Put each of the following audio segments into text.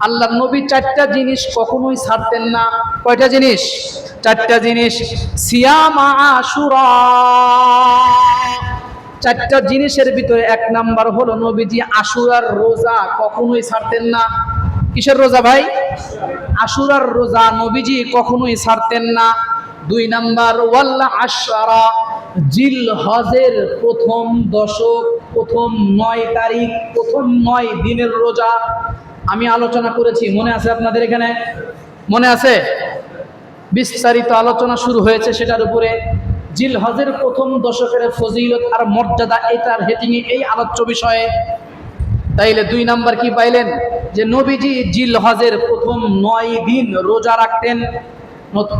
আল্লাহ নবী চারটা জিনিস কখনোই ছাড়তেন না। কয়টা জিনিস? চারটা জিনিস। সিয়াম আশুরা। চারটা জিনিসের ভিতরে এক নাম্বার হলো নবীজি আশুরার রোজা কখনোই ছাড়তেন না। কিসের রোজা ভাই? আশুরার রোজা নবীজি কখনোই ছাড়তেন না। দুই নাম্বার, ওয়াল্লা আশারা, জিল হজের প্রথম দশক, প্রথম নয় তারিখ, প্রথম নয় দিনের রোজা। আমি আলোচনা করেছি, মনে আছে আপনাদের এখানে? মনে আছে? বিস্তারিত আলোচনা শুরু হয়েছে সেটার উপরে। জিল হজের প্রথম দশকের ফজিলত আর মর্যাদা, এটার হেটিংয়ে এই আলোচ্য বিষয়ে। তাইলে দুই নাম্বার কি পাইলেন? যে নবীজি জিল হজের প্রথম নয় দিন রোজা রাখতেন।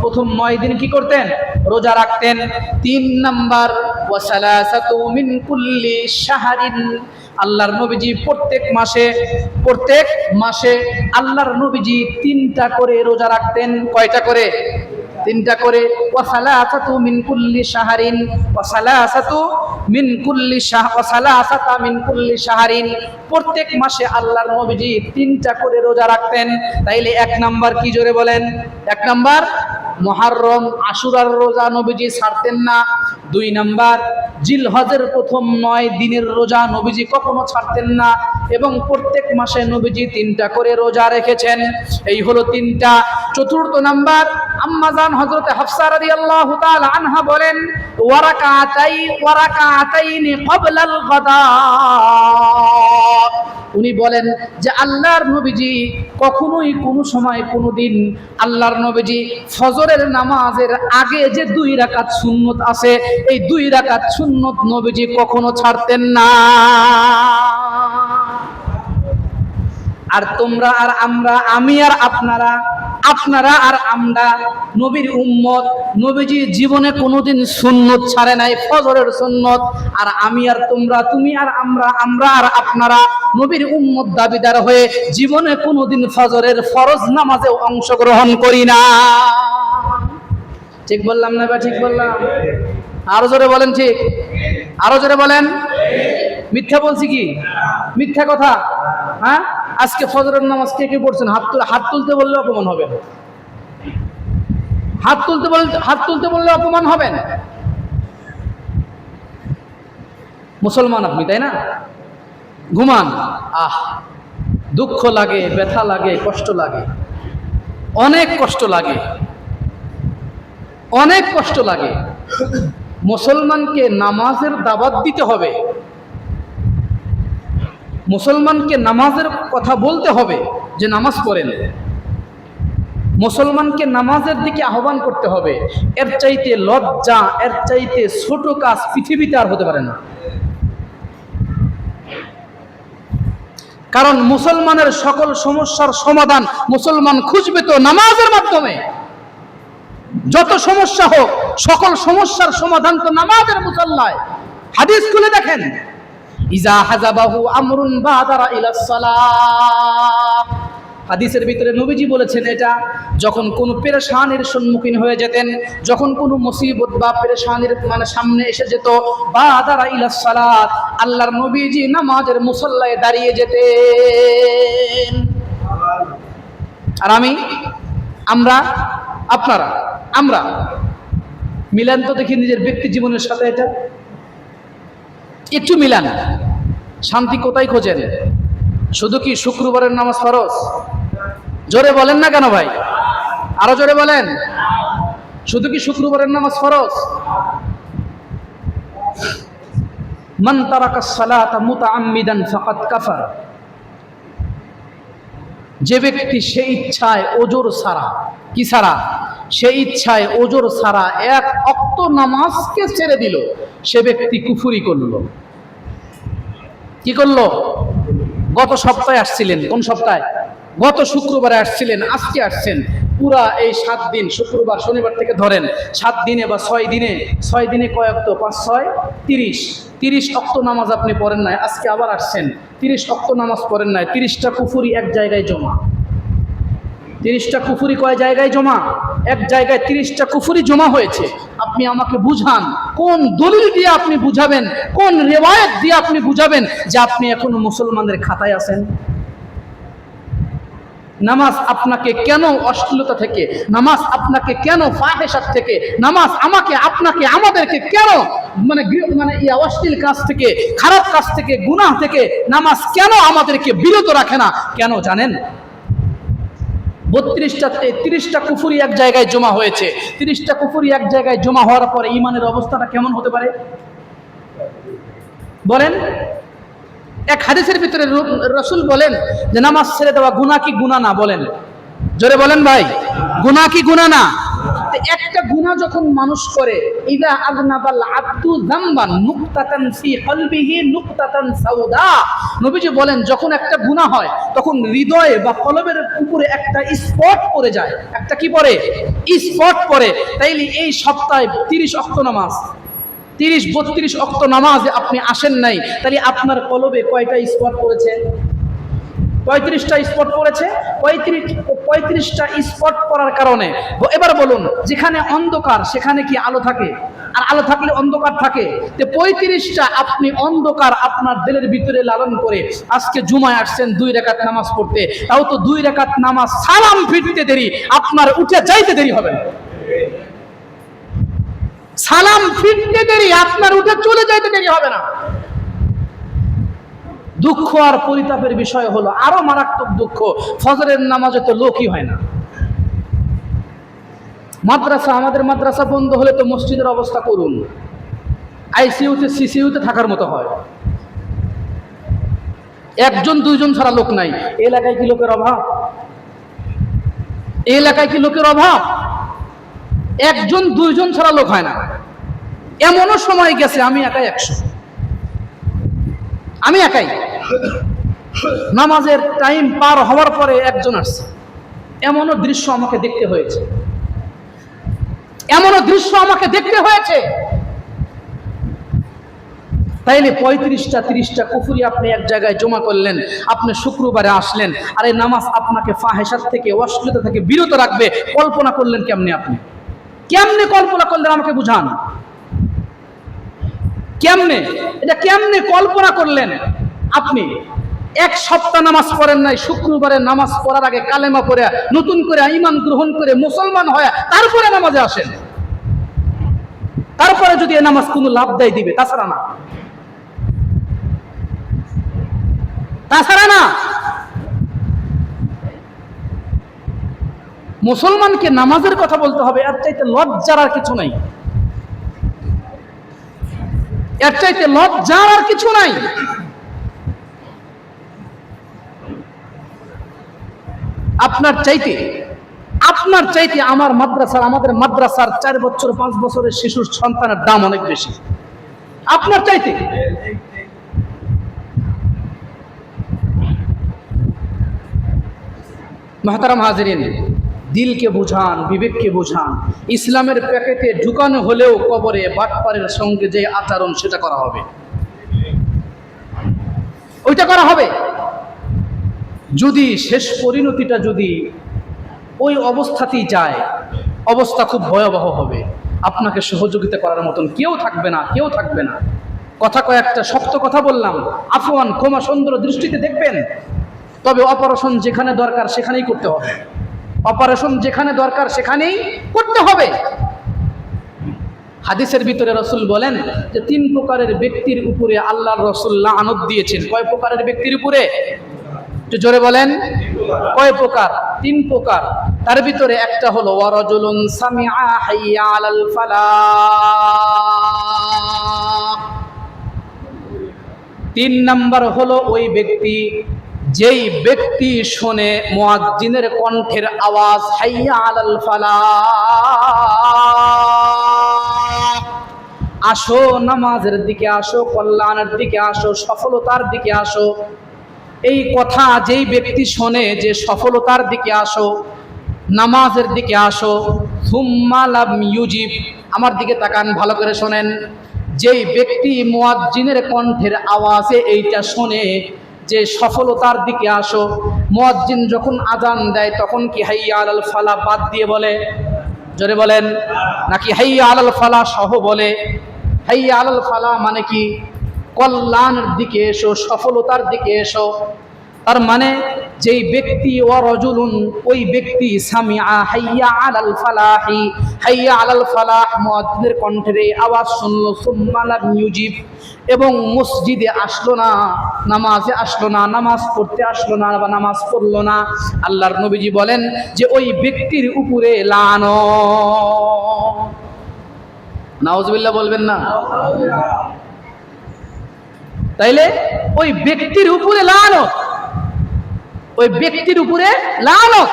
প্রথম নয় দিন কি করতেন? রোজা রাখতেন। তিন নাম্বার ওয়াসালাসাতু মিন কুল্লি শাহরিন। আল্লাহর নবীজি প্রত্যেক মাসে প্রত্যেক মাসে আল্লাহর নবীজি তিনটা করে রোজা রাখতেন। কয়টা করে? তিনটা করে, ওয়াসালাসাতু মিন কুল্লি শাহরিন, ওয়াসালাসাতু মিন কুল্লি শাহ, ওয়াসালাসাতা মিন কুল্লি শাহরিন। প্রত্যেক মাসে আল্লাহর নবীজি তিনটা করে রোজা রাখতেন। তাইলে এক নাম্বার কি জোরে বলেন? এক নাম্বার, মহারম আশুরার রোজা নবীজি ছাড়তেন না। দুই নাম্বার, জিলহজের প্রথম নয় দিনের রোজা নবীজি কখনো ছাড়তেন না। এবং প্রত্যেক মাসে নবীজি তিনটা করে রোজা রেখেছেন। এই হলো তিনটা। চতুর্থ নাম্বার আম্মাজান হজরতে হাফসা রাদিয়াল্লাহু তাআলা আনহা বলেন, ওয়ারাকাতাই, ওয়ারাকাতাইনি ক্বাবলাল গাদা। উনি বলেন যে, আল্লাহর নবীজি কখনোই কোনো সময়, কোনো দিন আল্লাহর নবীজি ফজরের নামাজের আগে যে দুই রাকাত সুন্নত আছে, এই দুই রাকাত সুন্নত নবীজি কখনো ছাড়তেন না। আর তোমরা আর আমরা, আমি আর আপনারা আপনারা আর আমরা, নবীর উম্মত, নবীজি জীবনে কোনোদিন সুন্নত ছাড়ে নাই, ফজরের সুন্নত। আর আমি আর তোমরা, তুমি আর আমরা আমরা আর আপনারা, নবীর উম্মত দাবিদার হয়ে জীবনে কোনোদিন ফজরের ফরজ নামাজে অংশগ্রহণ করি না। ঠিক বললাম না বা ঠিক বললাম? আরও জোরে বলেন ঠিক। আরও জোরে বলেন। মিথ্যা বলছি কি? মিথ্যা কথা? হ্যাঁ? আজকে ফজরের নামাজ কে কে পড়ছেন? হাত তুলে হাত তুলতে বললে অপমান হবেন হাত তুলতে বল হাত তুলতে বললে অপমান হবেন মুসলমান আপনি, তাই না? ঘুমান। আহ, দুঃখ লাগে, ব্যথা লাগে, কষ্ট লাগে। অনেক কষ্ট লাগে। অনেক কষ্ট লাগে। মুসলমানকে নামাজের দাবাত দিতে হবে। মুসলমানকে নামাজের কথা বলতে হবে যে নামাজ পড়েন মুসলমানকে নামাজের দিকে আহ্বান করতে হবে। এর চাইতে লজ্জা, এর চাইতে ছোট কাজ পৃথিবীতে আর হতে পারে না। কারণ মুসলমানের সকল সমস্যার সমাধান মুসলমান খুঁজবে তো নামাজের মাধ্যমে। যত সমস্যা হোক, সকল সমস্যার সমাধান তো নামাজের মুসল্লায়। হাদিস খুলে দেখেন। ইজা হাজাবাহু আমরুন বাদারা ইলাস সালাম হাদিসের ভিতরে নবীজি বলেছেন এটা, যখন কোনো পেরেশানির সম্মুখীন হয়ে যেতেন, যখন কোনো মুসিবত বা পেরেশানির মানে সামনে এসে যেত বা দাঁড়া ইলাস সালাত আল্লাহর নবীজি নামাজের মুসল্লায় দাঁড়িয়ে যেতেন। আর আমি, আমরা, আপনারা, আমরা, মিলান তো দেখি নিজের ব্যক্তি জীবনের সাথে এটা। একটু মিলান। শান্তি কোথায় খোঁজেন? শুধু কি শুক্রবারের নামাজ ফরজ? জোরে বলেন না কেন ভাই? আরও জোরে বলেন। শুধু কি শুক্রবারের নামাজ ফরজ? মান তারাকা সালাতা মুতাআম্মিদান ফাকাদ কাফার। যে ব্যক্তি সেই ইচ্ছায় ওজোর সারা, কি সারা? সেই ইচ্ছায় ওজোর সারা এক অক্ত নামাজকে ছেড়ে দিল, সে ব্যক্তি কুফুরি করল। কি করল? গত সপ্তাহে আসছিলেন, কোন সপ্তাহে? গত শুক্রবারে আসছিলেন, আজকে আসছেন। পুরা এই সাত দিন, শুক্রবার, শনিবার থেকে ধরেন, সাত দিনে বা ছয় দিনে ছয় দিনে কয়েক তো পাঁচ, ছয়? তিরিশ। তিরিশ অক্ত নামাজ আপনি পড়েন নাই, আজকে আবার আসছেন। তিরিশ অক্ত নামাজ পড়েন নাই, তিরিশটা কুফুরি এক জায়গায় জমা। তিরিশটা কুফুরি কয় জায়গায় জমা? এক জায়গায় তিরিশটা কুফুরি জমা হয়েছে। আপনি আমাকে বুঝান, কোন দলিল দিয়ে আপনি বুঝাবেন, কোন রেওয়ায়ত দিয়ে আপনি বুঝাবেন যে আপনি এখনও মুসলমানদের খাতায় আছেন? নামাজ আপনাকে কেন অশ্লীলতা থেকে, নামাজ আপনাকে কেন ফাহেসার থেকে, নামাজ আমাকে, আপনাকে, আমাদেরকে কেন মানে মানে ইয়া অশ্লীল কাজ থেকে, খারাপ কাজ থেকে, গুনাহ থেকে নামাজ কেন আমাদেরকে বিরত রাখে না? কেন জানেন? বত্রিশটা তিরিশটা কুফুরি এক জায়গায় জমা হয়েছে। তিরিশটা কুফুরি এক জায়গায় জমা হওয়ার পরে ইমানের অবস্থাটা কেমন হতে পারে? বলেন। এক হাদিসের ভিতরে রসুল বলেন যে, নামাজ ছেড়ে দেওয়া গুণা কি গুণা না? বলেন। জোরে বলেন ভাই গুণা কি গুণা না? একটা গুণা যখন মানুষ করে, ইদা আযনাবাল আব্দু যামবান নুকতাতান ফি কলবিহি নুকতাতান সাউদা। নবীজি বলেন, যখন একটা গুনাহ হয়, তখন হৃদয়ে বা কলবের উপরে একটা স্পট পড়ে যায়। একটা কি পড়ে? স্পট পড়ে। তাইলে এই সপ্তাহে 30 অক্ত নামাজ। তিরিশ, বত্রিশ অক্ত নামাজে আপনি আসেন নাই, তাহলে আপনার কলবে কয়টা স্পট পড়েছে? পঁয়ত্রিশটা স্পট পড়েছে? পঁয়ত্রিশ, পঁয়ত্রিশটা স্পট পড়ার কারণে। এবার বলুন, যেখানে অন্ধকার, সেখানে কি আলো থাকে? আর আলো থাকলে অন্ধকার থাকে? তো পঁয়ত্রিশটা আপনি অন্ধকার আপনার দিলের ভিতরে লালন করে আজকে জুমায় আসছেন দুই রেখাত নামাজ পড়তে। তাও তো দুই রেখাত নামাজ সালাম ফিরতে দেরি, আপনার উঠে যাইতে দেরি হবে না। সালাম ফিরতে দেরি, আপনার উঠে চলে যাইতে দেরি হবে না। দুঃখ আর পরিতাপের বিষয় হলো, আরও মারাত্মক দুঃখ, ফজরের নামাজে তো লোকই হয় না। মাদ্রাসা, আমাদের মাদ্রাসা বন্ধ হলে তো মসজিদের অবস্থা করুন। আইসিইউতে, সিসিইউতে থাকার মতো হয়। একজন, দুইজন ছাড়া লোক নাই। এলাকায় কি লোকের অভাব? এলাকায় কি লোকের অভাব? একজন, দুইজন ছাড়া লোক হয় না। এমনও সময় গেছে, আমি একাই একশো। আমি একাই। নামাজের টাইম পার হওয়ার পরে একজন আসছে। এমনও দৃশ্য আমাকে দেখতে হয়েছে। এমনও দৃশ্য আমাকে দেখতে হয়েছে। তাইলে পঁয়ত্রিশটা, তিরিশটা কুফুরি আপনি এক জায়গায় জমা করলেন, আপনি শুক্রবারে আসলেন, আর এই নামাজ আপনাকে ফাহেসার থেকে, অশ্লীলতা থেকে বিরত রাখবে, কল্পনা করলেন কেমনে আপনি? কেমনে কল্পনা করলেন আমাকে বুঝান? কেমনে? এটা কেমনে কল্পনা করলেন আপনি? এক সপ্তাহ নামাজ পড়েন নাই, শুক্রবারে নামাজ পড়ার আগে কালেমা পড়ে, নতুন করে ইমান গ্রহণ করে মুসলমান হয় তারপরে নামাজে আসেন। তারপরে যদি এ নামাজ কোনো লাভ দেয় দিবে, তাছাড়া না। তাছাড়া না। মুসলমানকে নামাজের কথা বলতে হবে, এর চাইতে লজ্জার আর কিছু নাই। এর চাইতে লজ্জার আর কিছু নাই। আপনার চাইতে আপনার চাইতে আমার মাদ্রাসার, আমাদের মাদ্রাসার চার বছর, পাঁচ বছরের শিশুর সন্তানের দাম অনেক বেশি। আপনার চাইতে। মাহতারাম হাজরিন দিলকে বুঝান, বিবেককে বুঝান। ইসলামের প্যাকেটে ঢুকানো হলেও কবরে বাটপারের সঙ্গে যে আচরণ, সেটা করা হবে। ওইটা করা হবে। যদি শেষ পরিণতিটা যদি ওই অবস্থাতেই যায়, অবস্থা খুব ভয়াবহ হবে। আপনাকে সহযোগিতা করার মতন কেউ থাকবে না, কেউ থাকবে না। কথা কয়েকটা শক্ত কথা বললাম। আফওয়ান, ক্ষমা সুন্দর দৃষ্টিতে দেখবেন। তবে অপারেশন যেখানে দরকার, সেখানেই করতে হবে। অপারেশন যেখানে দরকার সেখানেই করতে হবে। হাদিসের ভিতরে রসুল বলেন যে, তিন প্রকারের ব্যক্তির উপরে আল্লাহর রসুল্লাহ আনদ দিয়েছেন। কয় প্রকারের ব্যক্তির উপরে? একটু জোরে বলেন। কয় প্রকার? তিন প্রকার। তার ভিতরে একটা হলো ওয়ারজুলুন সামিআ হাইয়া আলাল ফালাহ। তিন নাম্বার হলো, ওই ব্যক্তি যেই ব্যক্তি শোনে মুয়াজ্জিনের কণ্ঠের আওয়াজ, হাইয়া আলাল ফালা আসো, নামাজের দিকে আসো, কল্যাণের দিকে আসো, সফলতার দিকে আসো। এই কথা যেই ব্যক্তি শোনে যে সফলতার দিকে আসো, নামাজের দিকে আসো লাম ইউজিব, আমার দিকে তাকান, ভালো করে শোনেন। যেই ব্যক্তি মুয়াজ্জিনের কণ্ঠের আওয়াজে এইটা শোনে যে সফলতার দিকে আসো। মজ্জিন যখন আজান দেয়, তখন কি হাইয়া আলাল ফালা বাদ দিয়ে বলে? জোরে বলেন, নাকি হাইয়া আলাল ফালা সহ বলে? হাইয়া আলাল ফালা মানে কি? কল্যাণের দিকে এসো, সফলতার দিকে এসো। তার মানে যেই ব্যক্তি ও রজুলুন ওই ব্যক্তি, সামিআ হাইয়া আলাল ফালাহি হাইয়া আলাল ফালাহ মুয়াজ্জিনের কণ্ঠের আওয়াজ শুনলো, সুম্মা লাম ইউজিব এবং মসজিদে আসলো না, নামাজে আসলো না, নামাজ পড়তে আসলো না বা নামাজ পড়ল না। আল্লাহর নবীজি বলেন যে, ওই ব্যক্তির উপরে লান নাউজুবিল্লাহ বলবেন না? তাইলে, ওই ব্যক্তির উপরে লানত। ওই ব্যক্তির উপরে লানত।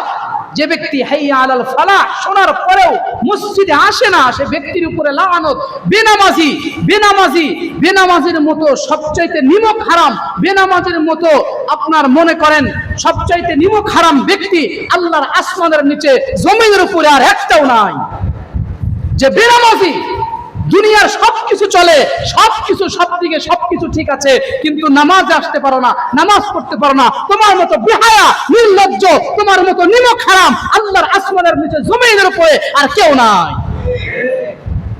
যে ব্যক্তি হাইয়া আলাল ফালাহ, শোনার পরেও মসজিদে আসে না, সে ব্যক্তির উপরে লানত। বেনামাজি বেনামাজি, বেনামাজির মতো সবচাইতে নিমক হারাম, বেনামাজির মতো আপনার মনে করেন সবচাইতে নিমক হারাম ব্যক্তি আল্লাহর আসমানের নিচে জমিনের উপরে আর একটাও নাই। যে বেনামাজি দুনিয়ার সবকিছু চলে, সবকিছু সব সবকিছু ঠিক আছে, কিন্তু নামাজ আসতে পারো না, নামাজ পড়তে পারো না। তোমার মতো বেহায়া, নির্লজ্জ, তোমার মতো নিমক হারাম, আল্লাহর আসমানের নিচে, জমিনের উপরে আর কেউ নাই।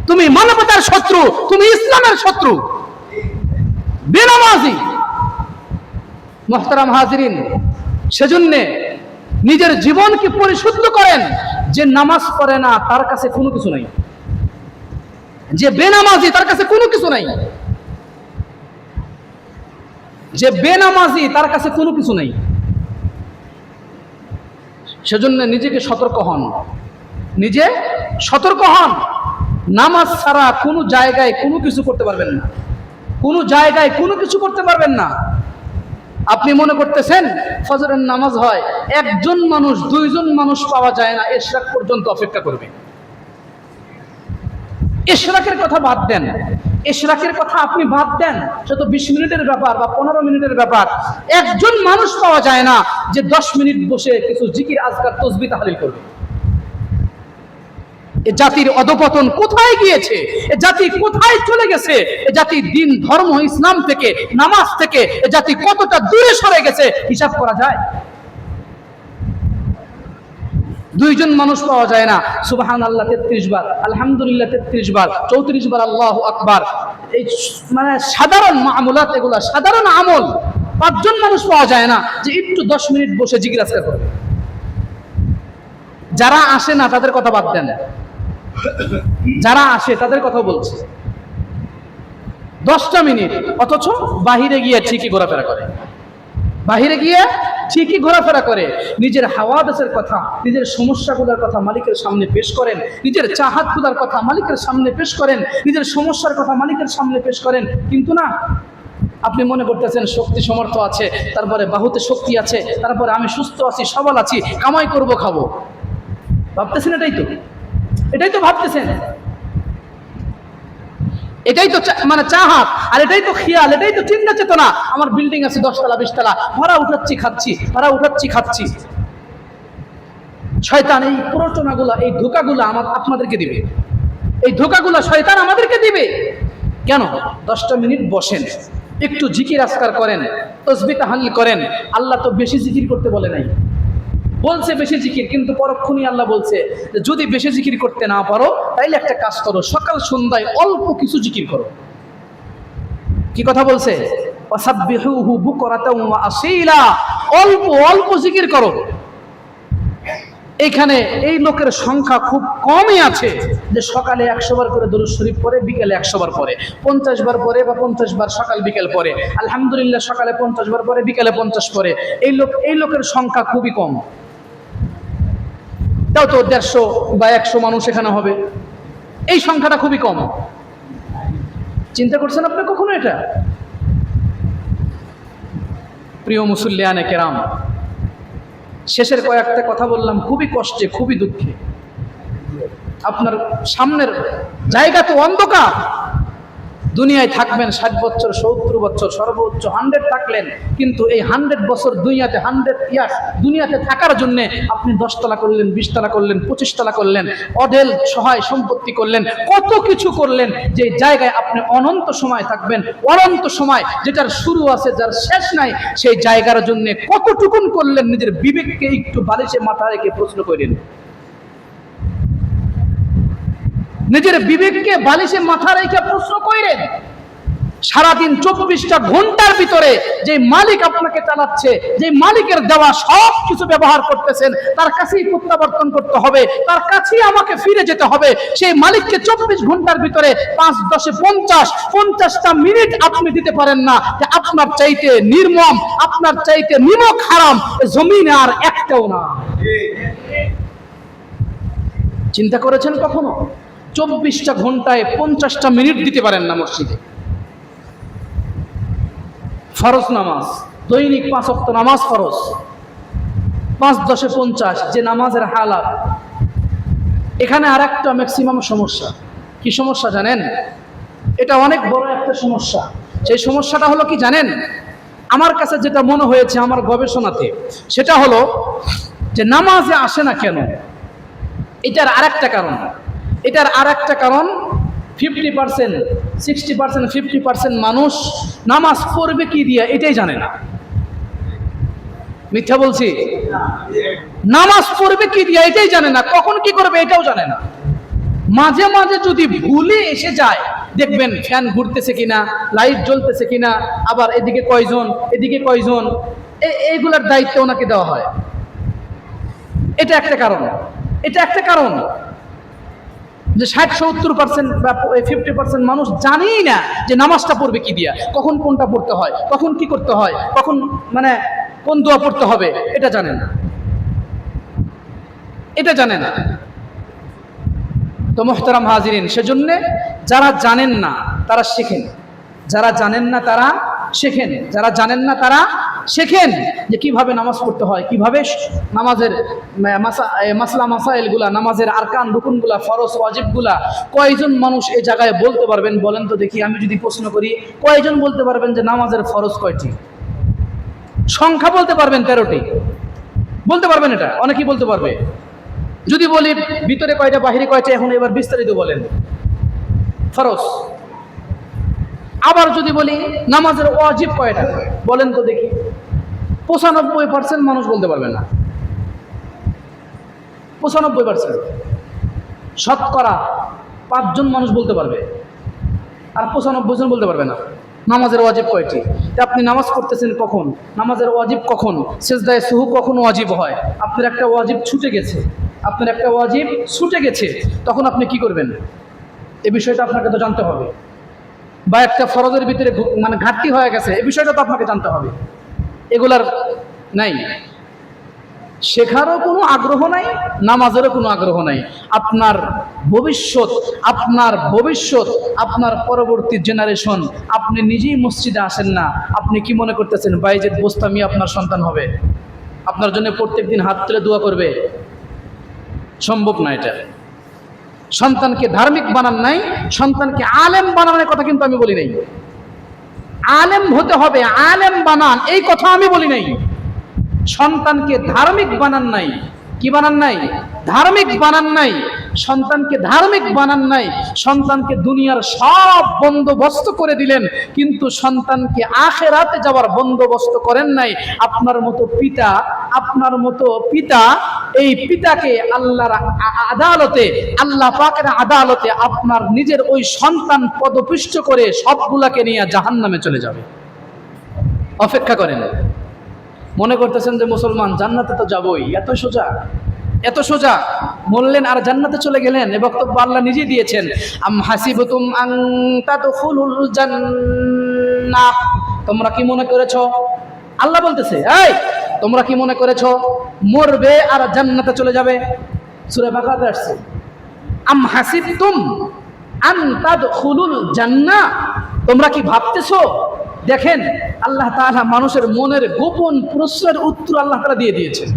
তুমি মানবতার শত্রু, তুমি ইসলামের শত্রু। বেনামাজি, মোহতারাম হাজরিন, সেজন্যে নিজের জীবনকে পরিশুদ্ধ করেন, যে নামাজ পড়ে না, তার কাছে কোনো কিছু নাই। যে বেনামাজি, তার কাছে কোনো কিছু নাই। যে বেনামাজি, তার কাছে কোনো কিছু নেই। সেজন্য নিজেকে সতর্ক হন। নিজে সতর্ক হন। নামাজ ছাড়া কোনো জায়গায় কোনো কিছু করতে পারবেন না। কোনো জায়গায় কোনো কিছু করতে পারবেন না। আপনি মনে করতেছেন, ফজরের নামাজ হয়, একজন মানুষ, দুইজন মানুষ পাওয়া যায় না এশরাক পর্যন্ত অপেক্ষা করবে। এশরাকের কথা বাদ দেন। এশরাকের কথা আপনি বাদ দেন। সে তো বিশ মিনিটের ব্যাপার বা পনেরো মিনিটের ব্যাপার, একজন মানুষ পাওয়া যায় না যে দশ মিনিট বসে কিছু জিকির, আজকার, তসবি তাহলিল করবে। এ জাতির অধপতন কোথায় গিয়েছে? এ জাতি কোথায় চলে গেছে? এ জাতি দিন, ধর্ম, ইসলাম থেকে, নামাজ থেকে, এ জাতি কতটা দূরে সরে গেছে? হিসাব করা যায়? দুইজন মানুষ পাওয়া যায় না। সুবাহান আল্লাহ তেত্রিশ বার। আলহামদুলিল্লাহ, তেত্রিশ বার। চৌত্রিশ বার, আল্লাহ আকবার। এই মানে সাধারণ আমলাত এগুলা, সাধারণ আমল। পাঁচজন মানুষ পাওয়া যায় না যে একটু দশ মিনিট বসে জিজ্ঞাসা করবে যারা আসে না, তাদের কথা বাদ দেন। যারা আসে, তাদের কথা বলছে। দশটা মিনিট, অথচ বাহিরে গিয়ে ঠিকই ঘোরাফেরা করে। বাহিরে গিয়ে ঠিকই ঘোরাফেরা করে, নিজের হাওয়াদাসের কথা, নিজের সমস্যাগুলোর কথা মালিকের সামনে পেশ করেন, নিজের চাহাত চাহাতগুলোর কথা মালিকের সামনে পেশ করেন, নিজের সমস্যার কথা মালিকের সামনে পেশ করেন। কিন্তু না, আপনি মনে করতেছেন শক্তি সমর্থ আছে, তারপরে বাহুতে শক্তি আছে, তারপরে আমি সুস্থ আছি, সবল আছি, কামাই করব, খাব। ভাবতেছেন এটাই তো? এটাই তো ভাবতেছেন। এটাই তো মানে চাহাত আর এটাই তো খেয়াল, এটাই তো চিন্তা চেতনা। আমার বিল্ডিং আছে দশতলা, বিশতলা। ভাড়া উঠাচ্ছি, খাচ্ছি, ভাড়া উঠাচ্ছি, খাচ্ছি। শয়তান, এই প্ররোচনাগুলা, এই ধোকাগুলা আমার আপনাদেরকে দিবে। এই ধোকাগুলা শয়তান আমাদেরকে দিবে। কেন? দশটা মিনিট বসেন। একটু জিকির আজকার করেন। তসবি তাহাল্লি করেন। আল্লাহ তো বেশি জিকির করতে বলে নাই। বলছে বেশি জিকির, কিন্তু পরক্ষণই আল্লাহ বলছে যে যদি বেশি জিকির করতে না পারো, তাইলে একটা কাজ করো, সকাল সন্ধ্যায় অল্প কিছু জিকির করো। কি কথা বলছে? অল্প অল্প জিকির করো। এখানে এই লোকের সংখ্যা খুব কমই আছে যে সকালে একশো বার করে দরুদ শরীফ পরে বিকেলে একশো বার পরে পঞ্চাশ বার পরে বা পঞ্চাশ বার সকাল, বিকেল পরে আলহামদুলিল্লাহ সকালে পঞ্চাশ বার পরে বিকেলে পঞ্চাশ পরে এই লোক, এই লোকের সংখ্যা খুবই কম। তাও তো দেড়শো বা একশো মানুষ এখানে হবে। এই সংখ্যাটা খুবই কম। চিন্তা করছেন আপনি কখনো এটা? প্রিয় মুসল্লিয়ানে কেরাম, শেষের কয়েকটা কথা বললাম, খুবই কষ্টে, খুবই দুঃখে। আপনার সামনের জায়গা তো অন্ধকার। দুনিয়ায় থাকবেন ষাট বছর, সত্তর বছর, সর্বোচ্চ হান্ড্রেড থাকলেন, কিন্তু এই হান্ড্রেড বছর দুনিয়াতে হান্ড্রেড ইয়ার্স দুনিয়াতে থাকার জন্য আপনি দশতলা করলেন বিশতলা করলেন পঁচিশতলা করলেন, অঢেল সহায় সম্পত্তি করলেন, কত কিছু করলেন, যে জায়গায় আপনি অনন্ত সময় থাকবেন, অনন্ত সময় যেটার শুরু আছে, যার শেষ নাই, সেই জায়গার জন্য কতটুকুন করলেন, নিজের বিবেককে একটু বালিশে মাথা রেখে প্রশ্ন করেন নিজের বিবেককে বালিশে মাথা রেখে প্রশ্ন করেন সারাদিন চব্বিশটা ঘণ্টার ভিতরে যে মালিক আপনাকে চালাচ্ছে যে মালিকের দেওয়া সব কিছু ব্যবহার করতেছেন তার কাছেই প্রত্যাবর্তন করতে হবে তার কাছেই আমাকে ফিরে যেতে হবে। সেই মালিককে চব্বিশ ঘণ্টার ভিতরে পাঁচ দশে পঞ্চাশ পঞ্চাশটা মিনিট আপনি দিতে পারেন না যে আপনার চাইতে নির্মম আপনার চাইতে নিমক হারাম জমিনে আর একটাও না। চিন্তা করেছেন কখনো? চব্বিশটা ঘন্টায় পঞ্চাশটা মিনিট দিতে পারেন না মসজিদে। ফরজ নামাজ, দৈনিক পাঁচ অক্ত নামাজ ফরজ। পাঁচ দশে পঞ্চাশ, যে নামাজের হালাত। এখানে আর একটা ম্যাক্সিমাম সমস্যা। কি সমস্যা জানেন? এটা অনেক বড় একটা সমস্যা। সেই সমস্যাটা হলো কি জানেন? আমার কাছে যেটা মনে হয়েছে আমার গবেষণাতে, সেটা হলো যে নামাজে আসে না কেন? এটার আরেকটা কারণ। এটার আর একটা কারণ fifty percent sixty percent fifty percent মানুষ নামাজ পড়বে কি দিয়ে, এটাই জানে না। মিথ্যা বলছি? নামাজ পড়বে কি দিয়ে, এটাই জানে না। কখন কি করবে, এটাও জানে না। মাঝে মাঝে যদি ভুলে এসে যায়, দেখবেন ফ্যান ঘুরতেছে কিনা, লাইট জ্বলতেছে কিনা, আবার এদিকে কয়জন এদিকে কয়জন এইগুলার দায়িত্ব ওনাকে দেওয়া হয়। এটা একটা কারণ। এটা একটা কারণ। যে ষাট, সত্তর পার্সেন্ট বা ফিফটি পার্সেন্ট মানুষ জানেই না যে নামাজটা পড়বে কি দিয়া, কখন কোনটা পড়তে হয়, কখন কি করতে হয়, কখন মানে কোন দোয়া পড়তে হবে, এটা জানে না। এটা জানে না। তো মোহতারাম হাজিরিন, সেজন্য যারা জানেন না, তারা শেখেন। যারা জানেন না, তারা শেখেন। যারা জানেন না, তারা শেখেন যে কীভাবে নামাজ পড়তে হয়, কীভাবে নামাজের মাসলা মাসাইলগুলা, নামাজের আরকান রুকুনগুলা, ফরজ ওয়াজিবগুলা, কয়জন মানুষ এই জায়গায় বলতে পারবেন? বলেন তো দেখি, আমি যদি প্রশ্ন করি, কয়জন বলতে পারবেন যে নামাজের ফরজ কয়টি? সংখ্যা বলতে পারবেন তেরোটি। বলতে পারবেন এটা? অনেকেই বলতে পারবে। যদি বলি, ভিতরে কয়টা, বাহিরে কয়টা, এখন এবার বিস্তারিত বলেন। ফরজ। আবার যদি বলি, নামাজের ওয়াজিব কয়টা? বলেন তো দেখি। পঁচানব্বই পার্সেন্ট মানুষ বলতে পারবে না। পঁচানব্বই পার্সেন্ট শতকরা পাঁচজন মানুষ বলতে পারবে। আর পঁচানব্বই জন বলতে পারবে না। নামাজের ওয়াজিব কয়টি? আপনি নামাজ পড়তেছেন কখন? নামাজের ওয়াজিব কখন? সেজদায় সুহু কখন ওয়াজিব হয়? আপনার একটা ওয়াজিব ছুটে গেছে। আপনার একটা ওয়াজিব ছুটে গেছে। তখন আপনি কি করবেন? এ বিষয়টা আপনাকে তো জানতে হবে। বা একটা ফরজের ভিতরে মানে ঘাটতি হয়ে গেছে এই বিষয়টা তো আপনাকে জানতে হবে। এগুলার নাই। শেখারও কোনো আগ্রহ নাই, নামাজেরও কোনো আগ্রহ নাই। আপনার ভবিষ্যৎ আপনার ভবিষ্যৎ, আপনার পরবর্তী জেনারেশন আপনি নিজেই মসজিদে আসেন না। আপনি কি মনে করতেছেন বাইজেদ বোস্তামি আপনার সন্তান হবে? আপনার জন্য প্রত্যেক দিন হাত তুলে দোয়া করবে? সম্ভব না এটা। সন্তানকে ধার্মিক বানান নাই, সন্তানকে আলেম বানানোর কথা কিন্তু আমি বলি নাই। আলেম হতে হবে, আলেম বানান, এই কথা আমি বলি নাই। সন্তানকে ধার্মিক বানান নাই কি বানান নাই? ধার্মিক বানান নাই। সন্তানকে ধার্মিক বানান নাই। সন্তানকে দুনিয়ার সব বন্দোবস্ত করে দিলেন, কিন্তু সন্তানকে আখেরাতে যাওয়ার বন্দোবস্ত করেন নাই। আপনার মতো পিতা, আপনার মতো পিতা, এই পিতাকে আল্লাহর আদালতে, আল্লাহ পাকের আদালতে আপনার নিজের ওই সন্তান পদপিষ্ট করে সবগুলাকে নিয়ে জাহান্নামে চলে যাবে। অপেক্ষা করেন। মনে করতেছেন যে মুসলমান, জান্নাতে তো যাবই, এত সোজা এত সোজা। বললেন, আর জান্নাতে চলে গেলেন? এ বক্তব্য আল্লাহ নিজে দিয়েছেন। আম হাসিবতুম জান্নাহ। তোমরা কি মনে করেছ? আল্লাহ বলতেছে, এই, তোমরা কি মনে করেছ? মরবে আর জান্নাতে চলে যাবে? সূরা বাকারাতে আসছে। আম হাসিবতুম আন তাদখুলুল জান্নাহ। তোমরা কি ভাবতেছো? দেখেন, আল্লাহ তাআলা মানুষের মনের গোপন প্রশ্নের উত্তর আল্লাহ তাআলা দিয়ে দিয়েছেন।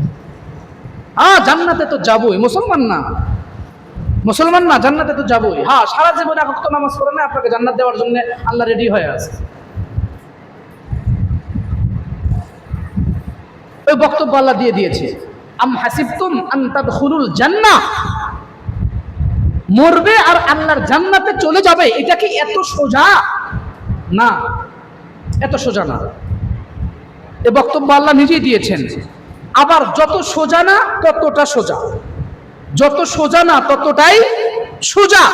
হ্যাঁ জান্নাতে তো যাবই, মুসলমান না। মুসলমান না, জান্নাতে তো যাবই। হ্যাঁ সারা জীবনে এক ওয়াক্ত নামাজ পড়ে না, আপনাকে জান্নাত দেওয়ার জন্য আল্লাহ রেডি হয়ে আছে। ওই বক্তব্য আল্লাহ দিয়ে দিয়েছে, আম হাসিবতুম আন তাদখুলুল জান্নাহ মরবে আর আল্লাহর জান্নাতে চলে যাবে, এটা কি এত সোজা? না। এত সোজা না। এ বক্তব্য আল্লাহ নিজেই দিয়েছেন। আবার যত সোজা না, ততটা সোজা। যত সোজা না, ততটাই সোজা।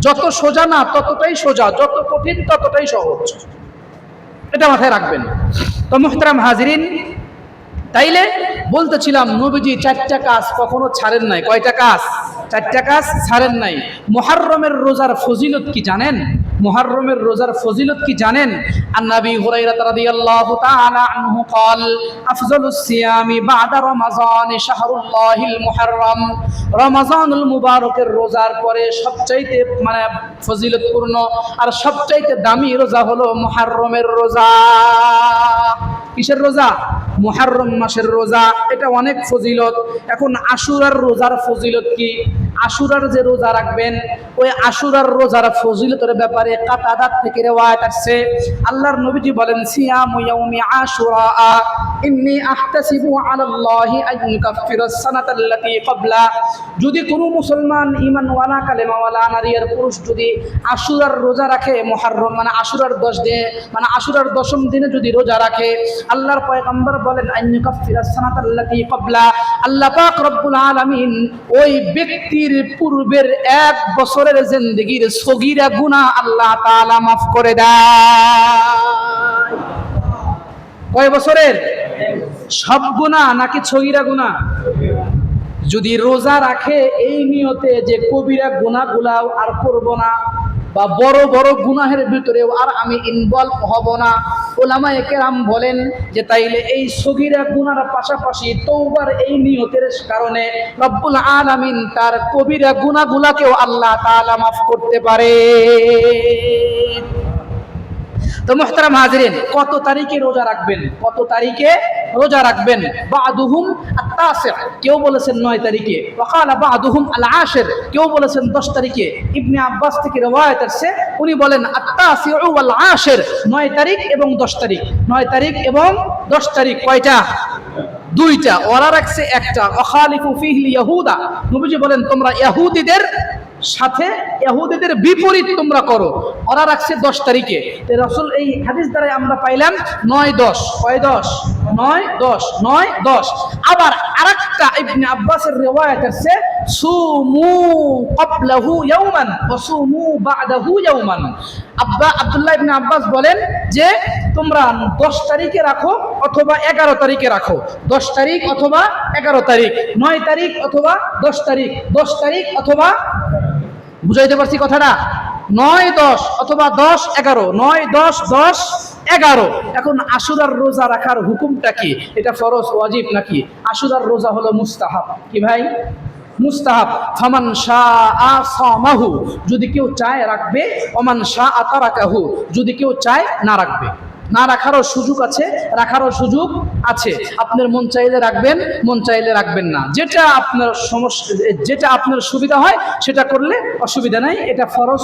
যত সোজা না, ততটাই সোজা। যত কঠিন, ততটাই সহজ। এটা মাথায় রাখবেন। তো মুহতারাম হাজিরিন, তাইলে বলতেছিলাম, নবীজি চারটা কাজ কখনো ছাড়েন নাই। কয়টা কাজ? চারটা কাজ ছাড়েন নাই মুহাররমের রোজার ফজিলত কি জানেন মুহাররমের রোজার ফজিলত কি জানেন আন্নাবি হুরাইরা রাদিয়াল্লাহু তাআলা আনহু قال افضل الصيام بعد رمضان شهر الله المحرم রমাজানুল মুবারকের রোজার পরে সবচাইতে মানে ফজিলতপূর্ণ আর সবচাইতে দামি রোজা হলো মুহাররমের রোজা কিসের রোজা মুহাররম মাসের রোজা এটা অনেক ফজিলত এখন আশুরার রোজার ফজিলত কি আশুরার যে রোজা রাখবেন, ওই আশুরার রোজার ফজিলতের ব্যাপারে কাতাদাত থেকে রেওয়ায়াত আসছে। আল্লাহর নবীজি বলেন, সিয়ামু ইয়াউমি আশুরা, ইন্নী আহতাসিবু আলাল্লাহি আন ক্বাবলা। যদি কোনো মুসলমান ঈমানওয়ালা, কালেমাওয়ালা নারী আর পুরুষ যদি আশুরার রোজা রাখে, মুহররম মানে আশুরার দশ দিনে মানে আশুরার দশম দিনে যদি রোজা রাখে, আল্লাহর পয়গম্বর বলেন, আন ইউকাফিরাস সানাতাল্লাতী ক্বাবলা। আল্লাহ পাক রব্বুল আলামিন ওই ব্যক্তির পূর্বের এক বছরের জিন্দগির সগিরা গুণা আল্লাহ তালা মাফ করে দেয়। কয় বছরের? সব গুণা নাকি ছগিরা গুণা যদি রোজা রাখে, এই নিয়তে যে কবিরা গুণাগুলাও আর করব না। বা বড় বড় গুনাহের ভিতরেও আর আমি ইনভলভ হব না। ওলামা একেরাম বলেন যে তাইলে এই সগিরা গুনার পাশাপাশি তৌবার এই নিয়তের কারণে রব্বুল আলামিন তার কবিরা গুনাগুলাকেও আল্লাহ তাআলা মাফ করতে পারে তো মোহতারাম হাজরিন, কত তারিখে রোজা রাখবেন? কত তারিখে রোজা রাখবেন? বাদুহুম আত্তাসির কেউ বলেছেন নয় তারিখে। ওয়াকালা বাদুহুম আল আশির কেউ বলেছেন দশ তারিখে। ইবনে আব্বাস থেকে রওয়ায়াত আসছে, উনি বলেন আত্তাসিউ ওয়াল আশির নয় তারিখ এবং দশ তারিখ। নয় তারিখ এবং দশ তারিখ, কয়টা? দুইটা। ওরা রাখছে একটা। অখালিফু ফিহিল ইয়াহুদা নবীজি বলেন, তোমরা ইহুদিদের সাথে ইহুদিদের বিপরীত তোমরা করো। ওরা রাখছে দশ তারিখে। রসুল এই হাদিস দ্বারাই আমরা পাইলাম নয় দশ। কয় দশ? নয় দশ। নয় দশ। আবার আরেকটা ইবনে আব্বাসের রিওয়ায়াত আছে, সুমু ক্বাবলাহু ইয়াওমান ওয়া সুমু বা'দাহু ইয়াওমান আব্বা আব্দুল্লাহ ইবনে আব্বাস বলেন যে, তোমরা দশ তারিখে রাখো অথবা এগারো তারিখে রাখো। দশ তারিখ অথবা এগারো তারিখ। নয় তারিখ অথবা দশ তারিখ। দশ তারিখ অথবা বুঝাইতে পারছি কথাটা? নয়, দশ, অথবা দশ, এগারো। নয়, দশ দশ, এগারো। এখন আশুরার রোজা রাখার হুকুমটা কি? এটা ফরজ, ওয়াজিব নাকি? আশুরার রোজা হলো মুস্তাহাব। কি ভাই? মুস্তাহাব। ফামান শাহ যদি কেউ চায় রাখবে, ওমান শাহ আতারাকাহু যদি কেউ চায় না রাখবে। না রাখারও সুযোগ আছে, রাখারও সুযোগ আছে। আপনার মন চাইলে রাখবেন, মন চাইলে রাখবেন না। যেটা আপনার সমস্যা, যেটা আপনার সুবিধা হয়, সেটা করলে অসুবিধা নাই। এটা ফরজ